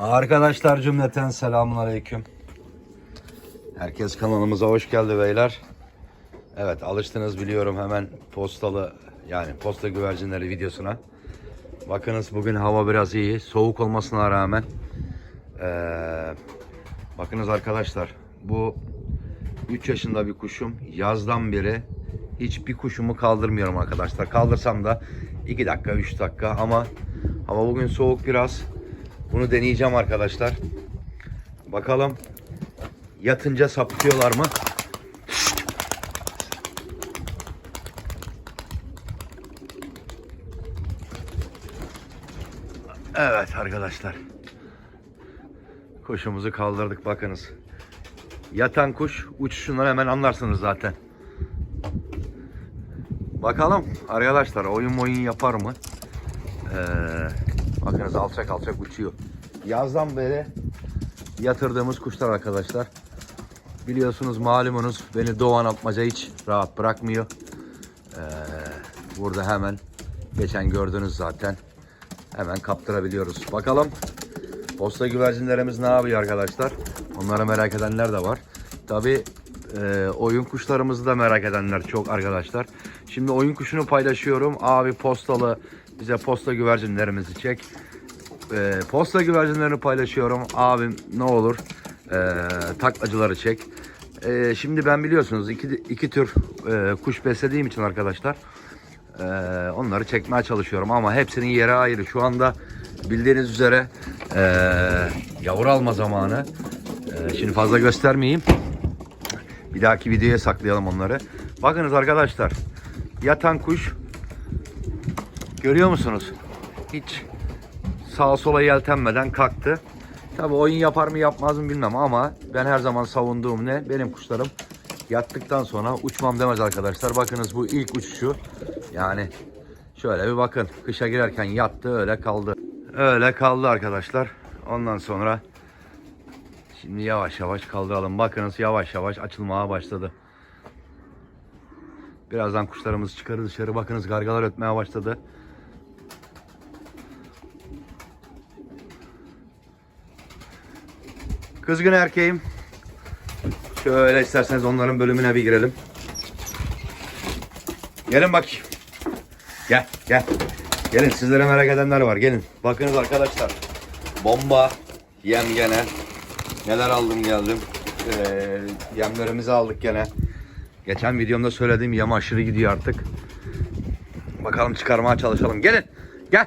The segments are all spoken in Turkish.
Arkadaşlar cümleten selamun aleyküm. Herkes kanalımıza hoş geldi beyler. Evet alıştınız biliyorum hemen postalı yani posta güvercinleri videosuna. Bakınız bugün hava biraz iyi. Soğuk olmasına rağmen. Ee, bakınız arkadaşlar bu 3 yaşında bir kuşum. Yazdan beri hiçbir kuşumu kaldırmıyorum arkadaşlar. Kaldırsam da 2 dakika 3 dakika ama hava bugün soğuk biraz. Bunu deneyeceğim arkadaşlar. Bakalım yatınca sapıtıyorlar mı? Evet arkadaşlar. Kuşumuzu kaldırdık bakınız. Yatan kuş uçuşundan hemen anlarsınız zaten. Bakalım arkadaşlar oyun oyun yapar mı? Ee, bakınız alçak alçak uçuyor. Yazdan beri yatırdığımız kuşlar arkadaşlar. Biliyorsunuz malumunuz beni Doğan Atmaca hiç rahat bırakmıyor. Ee, burada hemen geçen gördünüz zaten. Hemen kaptırabiliyoruz. Bakalım posta güvercinlerimiz ne yapıyor arkadaşlar? Onları merak edenler de var. Tabi oyun kuşlarımızı da merak edenler çok arkadaşlar. Şimdi oyun kuşunu paylaşıyorum. Abi postalı bize posta güvercinlerimizi çek. E, posta güvercinlerini paylaşıyorum. Abim ne olur e, taklacıları çek. E, şimdi ben biliyorsunuz iki, iki tür e, kuş beslediğim için arkadaşlar e, onları çekmeye çalışıyorum ama hepsinin yeri ayrı. Şu anda bildiğiniz üzere e, yavru alma zamanı. E, şimdi fazla göstermeyeyim. Bir dahaki videoya saklayalım onları. Bakınız arkadaşlar yatan kuş görüyor musunuz? Hiç sağa sola yeltenmeden kalktı. Tabi oyun yapar mı yapmaz mı bilmem ama ben her zaman savunduğum ne? Benim kuşlarım yattıktan sonra uçmam demez arkadaşlar. Bakınız bu ilk uçuşu. Yani şöyle bir bakın. Kışa girerken yattı öyle kaldı. Öyle kaldı arkadaşlar. Ondan sonra şimdi yavaş yavaş kaldıralım. Bakınız yavaş yavaş açılmaya başladı. Birazdan kuşlarımız çıkarır dışarı. Bakınız gargalar ötmeye başladı. Kızgın erkeğim. Şöyle isterseniz onların bölümüne bir girelim. Gelin bak. Gel gel. Gelin sizlere merak edenler var. Gelin. Bakınız arkadaşlar. Bomba. Yem gene. Neler aldım geldim. Ee, yemlerimizi aldık gene. Geçen videomda söylediğim yem aşırı gidiyor artık. Bakalım çıkarmaya çalışalım. Gelin. Gel.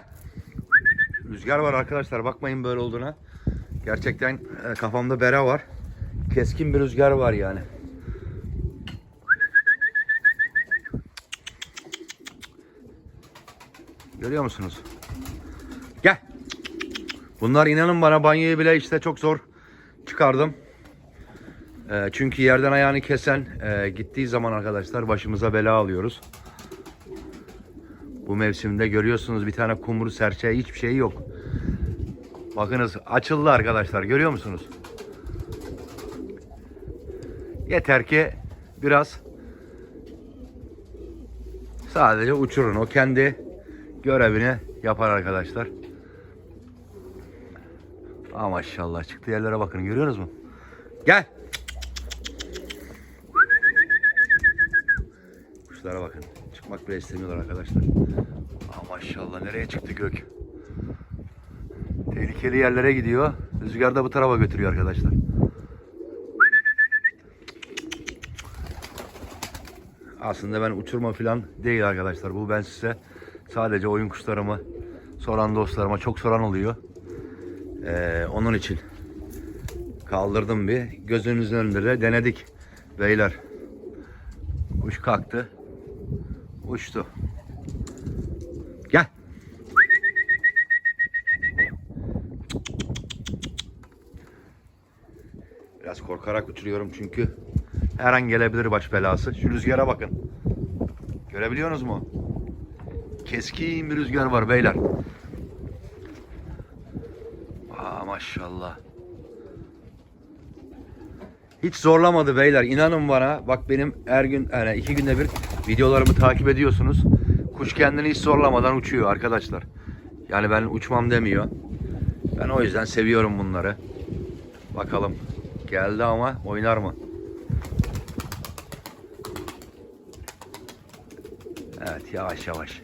Rüzgar var arkadaşlar. Bakmayın böyle olduğuna. Gerçekten e, kafamda bere var. Keskin bir rüzgar var yani. Görüyor musunuz? Gel. Bunlar inanın bana banyoyu bile işte çok zor çıkardım. E, çünkü yerden ayağını kesen e, gittiği zaman arkadaşlar başımıza bela alıyoruz. Bu mevsimde görüyorsunuz bir tane kumru serçe hiçbir şey yok. Bakınız açıldı arkadaşlar görüyor musunuz? Yeter ki biraz sadece uçurun. O kendi görevini yapar arkadaşlar. Aa maşallah çıktı yerlere bakın görüyorsunuz mu? Gel. Kuşlara bakın. Çıkmak bile istemiyorlar arkadaşlar. Aa maşallah nereye çıktı gök? Tehlikeli yerlere gidiyor. Rüzgar da bu tarafa götürüyor arkadaşlar. Aslında ben uçurma falan değil arkadaşlar. Bu ben size sadece oyun kuşlarımı soran dostlarıma çok soran oluyor. Ee, onun için kaldırdım bir. Gözünüzün önünde de denedik. Beyler. Kuş kalktı. Uçtu. Gel. Biraz korkarak uçuruyorum çünkü her an gelebilir baş belası. Şu rüzgara bakın. Görebiliyorsunuz mu? Keskin bir rüzgar var beyler. Aa maşallah. Hiç zorlamadı beyler. İnanın bana. Bak benim her gün yani iki günde bir videolarımı takip ediyorsunuz. Kuş kendini hiç zorlamadan uçuyor arkadaşlar. Yani ben uçmam demiyor. Ben o yüzden seviyorum bunları. Bakalım. Geldi ama oynar mı? Evet yavaş yavaş.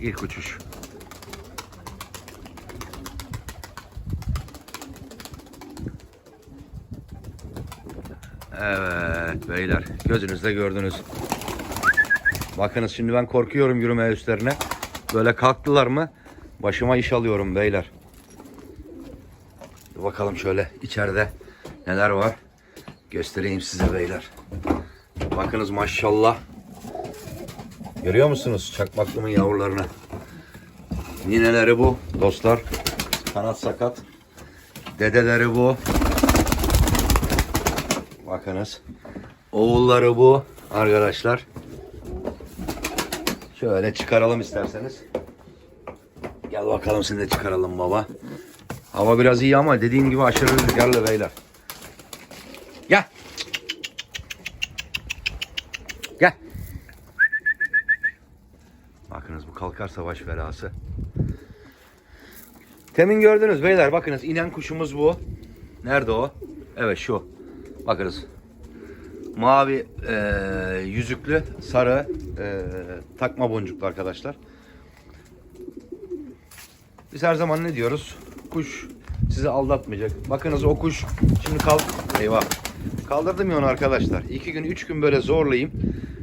İlk uçuş. Evet beyler gözünüzde gördünüz. Bakınız şimdi ben korkuyorum yürümeye üstlerine. Böyle kalktılar mı başıma iş alıyorum beyler. Bakalım şöyle içeride neler var. Göstereyim size beyler. Bakınız maşallah. Görüyor musunuz çakmaklımın yavrularını? Nineleri bu dostlar. Kanat sakat. Dedeleri bu. Bakınız. Oğulları bu arkadaşlar. Şöyle çıkaralım isterseniz. Gel bakalım seni de çıkaralım baba. Hava biraz iyi ama dediğim gibi aşırı rüzgarlı beyler. Gel. Gel. Bakınız bu kalkar savaş belası. Temin gördünüz beyler bakınız inen kuşumuz bu. Nerede o? Evet şu. Bakınız. Mavi e, yüzüklü sarı e, takma boncuklu arkadaşlar. Biz her zaman ne diyoruz? Kuş sizi aldatmayacak. Bakınız o kuş şimdi kalk. Eyvah. Kaldırdım ya onu arkadaşlar. İki gün, üç gün böyle zorlayayım.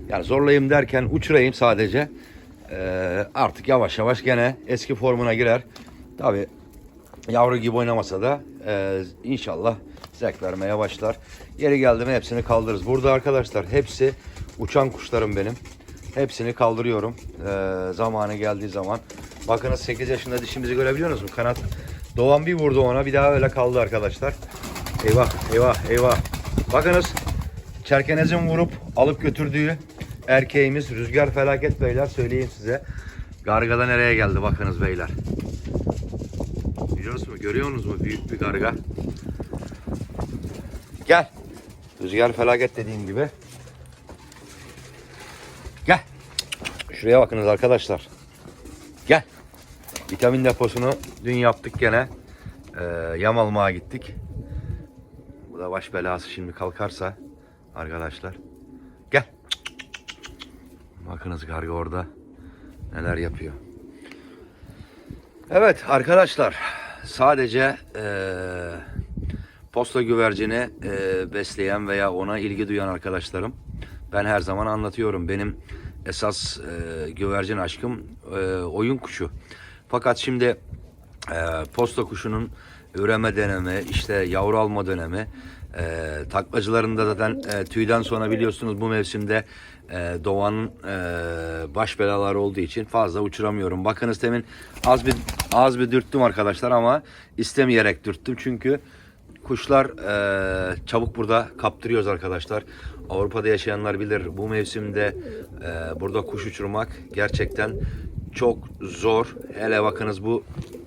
Yani zorlayayım derken uçurayım sadece. Ee, artık yavaş yavaş gene eski formuna girer. Tabi yavru gibi oynamasa da e, inşallah zevk vermeye başlar. Yeri geldi hepsini kaldırırız. Burada arkadaşlar hepsi uçan kuşlarım benim. Hepsini kaldırıyorum. Ee, zamanı geldiği zaman. Bakınız 8 yaşında dişimizi görebiliyor musunuz? Kanat Doğan bir vurdu ona bir daha öyle kaldı arkadaşlar. Eyvah eyvah eyvah. Bakınız Çerkenez'in vurup alıp götürdüğü erkeğimiz Rüzgar Felaket Beyler söyleyeyim size. Gargada nereye geldi bakınız beyler. Biliyorsunuz mu? Görüyorsunuz mu? Büyük bir garga. Gel. Rüzgar Felaket dediğim gibi. Gel. Şuraya bakınız arkadaşlar. Gel. Vitamin deposunu dün yaptık gene. Ee, yam almaya gittik. Bu da baş belası şimdi kalkarsa arkadaşlar. Gel. Bakınız karga orada neler yapıyor. Evet arkadaşlar sadece eee, posta güvercini eee, besleyen veya ona ilgi duyan arkadaşlarım ben her zaman anlatıyorum. Benim esas eee, güvercin aşkım eee, oyun kuşu. Fakat şimdi eee, posta kuşunun üreme dönemi, işte yavru alma dönemi, eee taklacılarında zaten eee, tüyden sonra biliyorsunuz bu mevsimde eee doğanın eee, baş belaları olduğu için fazla uçuramıyorum. Bakınız temin az bir az bir dürttüm arkadaşlar ama istemeyerek dürttüm çünkü kuşlar eee, çabuk burada kaptırıyoruz arkadaşlar. Avrupa'da yaşayanlar bilir bu mevsimde eee, burada kuş uçurmak gerçekten çok zor. Hele bakınız bu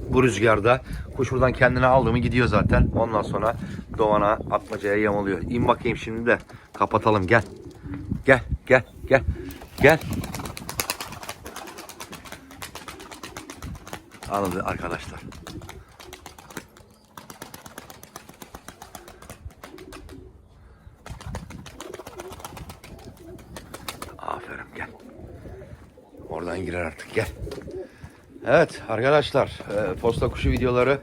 bu rüzgarda kuş buradan kendini aldı mı gidiyor zaten. Ondan sonra doğana atmacaya yamalıyor. İn bakayım şimdi de kapatalım gel. Gel gel gel gel. Alın arkadaşlar. Aferin gel. Oradan girer artık gel. Evet arkadaşlar e, posta kuşu videoları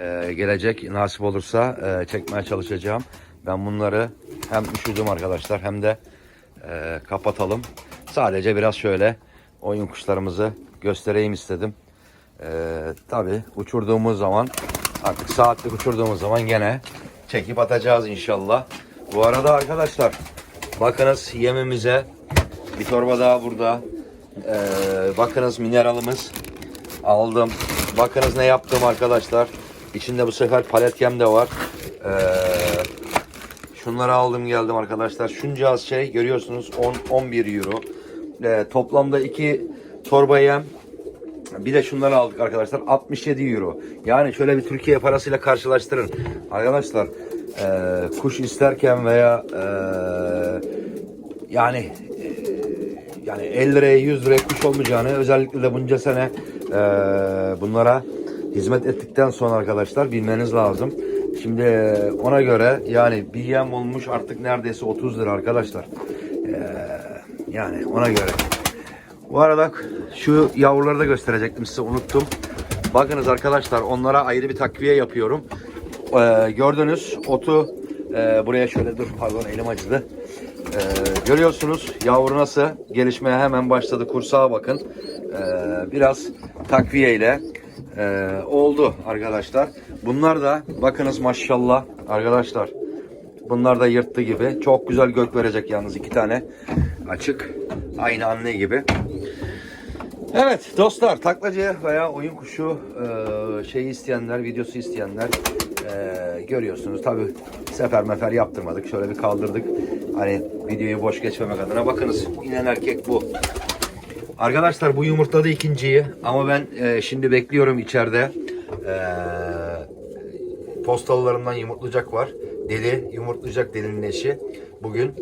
e, gelecek nasip olursa e, çekmeye çalışacağım. Ben bunları hem üşüdüm arkadaşlar hem de e, kapatalım. Sadece biraz şöyle oyun kuşlarımızı göstereyim istedim. E, Tabi uçurduğumuz zaman artık saatlik uçurduğumuz zaman gene çekip atacağız inşallah. Bu arada arkadaşlar bakınız yemimize bir torba daha burada. Ee, bakınız mineralımız aldım. Bakınız ne yaptım arkadaşlar. İçinde bu sefer palet yem de var. Ee, şunları aldım geldim arkadaşlar. Şunca şey görüyorsunuz 10 11 euro. Ee, toplamda iki torba yem. Bir de şunları aldık arkadaşlar 67 euro. Yani şöyle bir Türkiye parasıyla karşılaştırın. Arkadaşlar e, kuş isterken veya e, yani e, yani 50 liraya 100 liraya kuş olmayacağını özellikle de bunca sene e, bunlara hizmet ettikten sonra arkadaşlar bilmeniz lazım. Şimdi e, ona göre yani bir yem olmuş artık neredeyse 30 lira arkadaşlar. Ee, yani ona göre. Bu arada şu yavruları da gösterecektim size unuttum. Bakınız arkadaşlar onlara ayrı bir takviye yapıyorum. Ee, gördünüz otu e, buraya şöyle dur pardon elim acıdı. Ee, görüyorsunuz yavru nasıl gelişmeye hemen başladı kursağa bakın. Ee, biraz takviye ile e, oldu arkadaşlar. Bunlar da bakınız maşallah arkadaşlar. Bunlar da yırttı gibi. Çok güzel gök verecek yalnız iki tane. Açık. Aynı anne gibi. Evet dostlar taklacı veya oyun kuşu e, şeyi isteyenler, videosu isteyenler e, görüyorsunuz. Tabi sefer mefer yaptırmadık. Şöyle bir kaldırdık. Hani videoyu boş geçmemek adına. Bakınız inen erkek bu. Arkadaşlar bu yumurtladı ikinciyi ama ben e, şimdi bekliyorum içeride. E, postalılarından yumurtlayacak var. Deli yumurtlayacak delinin eşi bugün.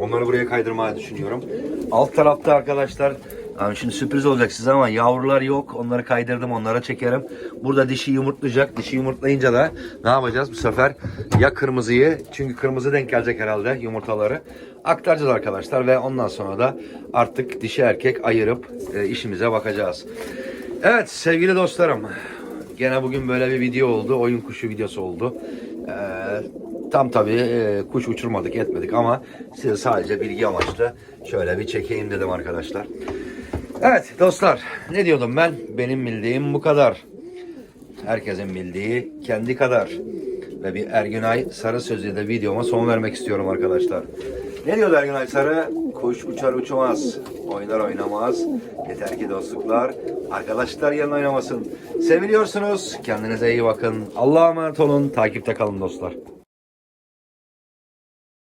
Onları buraya kaydırmaya düşünüyorum. Alt tarafta arkadaşlar yani şimdi sürpriz olacak size ama yavrular yok. Onları kaydırdım onlara çekerim. Burada dişi yumurtlayacak. Dişi yumurtlayınca da ne yapacağız bu sefer? Ya kırmızıyı çünkü kırmızı denk gelecek herhalde yumurtaları. Aktaracağız arkadaşlar ve ondan sonra da artık dişi erkek ayırıp e, işimize bakacağız. Evet sevgili dostlarım. Gene bugün böyle bir video oldu. Oyun kuşu videosu oldu. Ee, tam tabii e, kuş uçurmadık etmedik ama size sadece bilgi amaçlı şöyle bir çekeyim dedim arkadaşlar. Evet dostlar ne diyordum ben? Benim bildiğim bu kadar. Herkesin bildiği kendi kadar. Ve bir Ergünay Sarı sözüyle videoma son vermek istiyorum arkadaşlar. Ne diyordu Ergünay Sarı? Kuş uçar uçmaz, oynar oynamaz. Yeter ki dostluklar, arkadaşlar yanına oynamasın. Seviliyorsunuz, kendinize iyi bakın. Allah'a emanet olun, takipte kalın dostlar.